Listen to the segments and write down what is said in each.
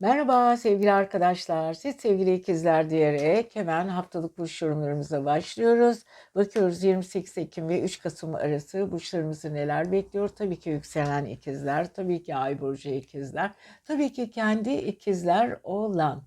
Merhaba sevgili arkadaşlar. Siz sevgili ikizler diyerek hemen haftalık burç yorumlarımıza başlıyoruz. Bakıyoruz 28 Ekim ve 3 Kasım arası burçlarımızı neler bekliyor? Tabii ki yükselen ikizler, tabii ki ay burcu ikizler, tabii ki kendi ikizler olan.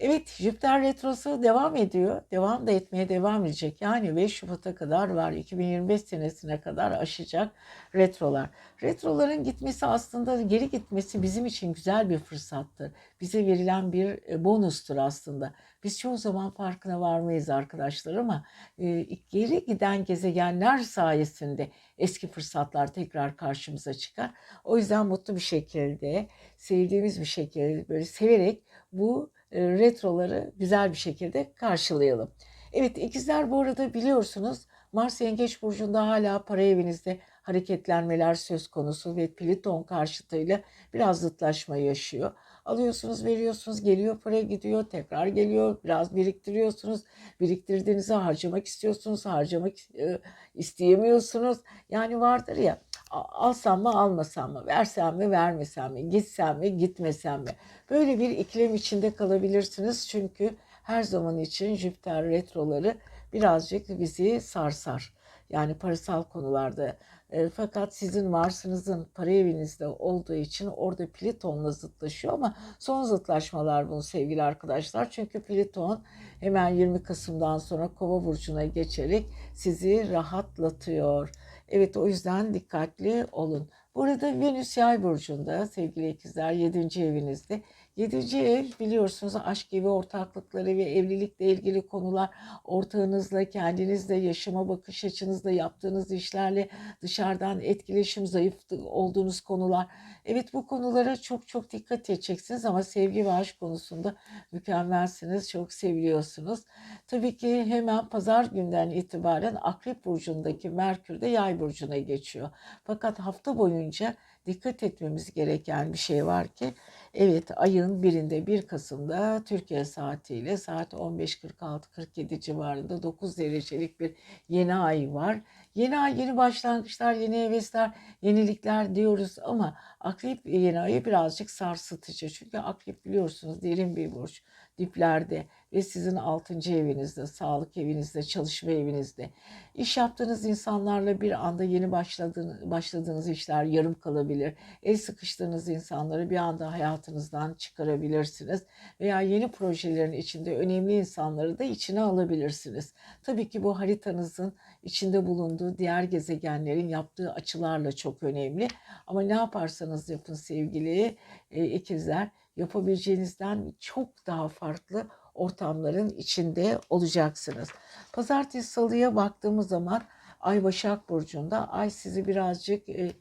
Evet, Jüpiter retrosu devam ediyor. Devam da etmeye devam edecek. Yani 5 Şubat'a kadar var. 2025 senesine kadar aşacak retrolar. Retroların gitmesi aslında geri gitmesi bizim için güzel bir fırsattır. Bize verilen bir e, bonustur aslında. Biz çoğu zaman farkına varmayız arkadaşlar ama e, geri giden gezegenler sayesinde eski fırsatlar tekrar karşımıza çıkar. O yüzden mutlu bir şekilde, sevdiğimiz bir şekilde böyle severek bu retroları güzel bir şekilde karşılayalım. Evet ikizler bu arada biliyorsunuz Mars Yengeç Burcu'nda hala para evinizde hareketlenmeler söz konusu ve Plüton karşıtıyla biraz zıtlaşma yaşıyor. Alıyorsunuz, veriyorsunuz, geliyor para gidiyor, tekrar geliyor, biraz biriktiriyorsunuz. Biriktirdiğinizi harcamak istiyorsunuz, harcamak e, isteyemiyorsunuz. Yani vardır ya alsam mı almasam mı, versem mi vermesem mi, gitsem mi gitmesem mi? Böyle bir ikilem içinde kalabilirsiniz çünkü her zaman için Jüpiter retroları birazcık bizi sarsar. Yani parasal konularda. E, fakat sizin Mars'ınızın para evinizde olduğu için orada Plüton'la zıtlaşıyor ama son zıtlaşmalar bunu sevgili arkadaşlar. Çünkü Plüton hemen 20 Kasım'dan sonra Kova burcuna geçerek sizi rahatlatıyor. Evet o yüzden dikkatli olun. Burada Venüs Yay burcunda sevgili ikizler 7. evinizde. 7. ev biliyorsunuz aşk gibi ortaklıkları ve evlilikle ilgili konular ortağınızla, kendinizle, yaşama bakış açınızla, yaptığınız işlerle dışarıdan etkileşim zayıf olduğunuz konular. Evet bu konulara çok çok dikkat edeceksiniz ama sevgi ve aşk konusunda mükemmelsiniz, çok seviliyorsunuz. Tabii ki hemen pazar günden itibaren Akrep Burcu'ndaki Merkür de Yay Burcu'na geçiyor. Fakat hafta boyunca dikkat etmemiz gereken bir şey var ki evet ayın birinde 1 Kasım'da Türkiye saatiyle saat 15.46-47 civarında 9 derecelik bir yeni ay var. Yeni ay, yeni başlangıçlar, yeni hevesler, yenilikler diyoruz ama akrep yeni ayı birazcık sarsıtıcı. Çünkü akrep biliyorsunuz derin bir burç diplerde ve sizin 6. evinizde, sağlık evinizde, çalışma evinizde. İş yaptığınız insanlarla bir anda yeni başladığınız, başladığınız işler yarım kalabilir. El sıkıştığınız insanları bir anda hayatınızdan çıkarabilirsiniz. Veya yeni projelerin içinde önemli insanları da içine alabilirsiniz. Tabii ki bu haritanızın içinde bulunduğu diğer gezegenlerin yaptığı açılarla çok önemli. Ama ne yaparsanız yapın sevgili e, ikizler yapabileceğinizden çok daha farklı ortamların içinde olacaksınız. Pazartesi salıya baktığımız zaman Ay Başak Burcu'nda Ay sizi birazcık e,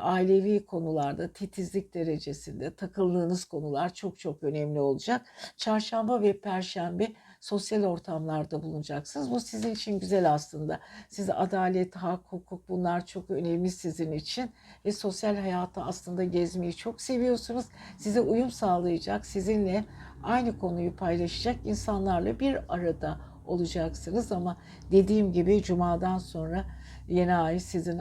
ailevi konularda titizlik derecesinde takıldığınız konular çok çok önemli olacak. Çarşamba ve Perşembe sosyal ortamlarda bulunacaksınız. Bu sizin için güzel aslında. Size adalet, hak, hukuk bunlar çok önemli sizin için. Ve sosyal hayatı aslında gezmeyi çok seviyorsunuz. Size uyum sağlayacak, sizinle aynı konuyu paylaşacak insanlarla bir arada olacaksınız. Ama dediğim gibi Cuma'dan sonra yeni ay sizin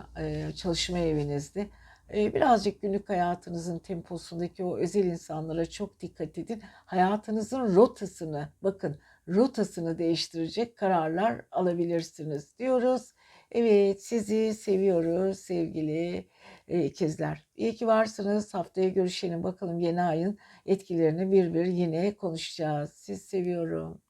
çalışma evinizde. Birazcık günlük hayatınızın temposundaki o özel insanlara çok dikkat edin. Hayatınızın rotasını bakın rotasını değiştirecek kararlar alabilirsiniz diyoruz. Evet sizi seviyoruz sevgili e, ikizler. İyi ki varsınız. Haftaya görüşelim bakalım yeni ayın etkilerini bir bir yine konuşacağız. Siz seviyorum.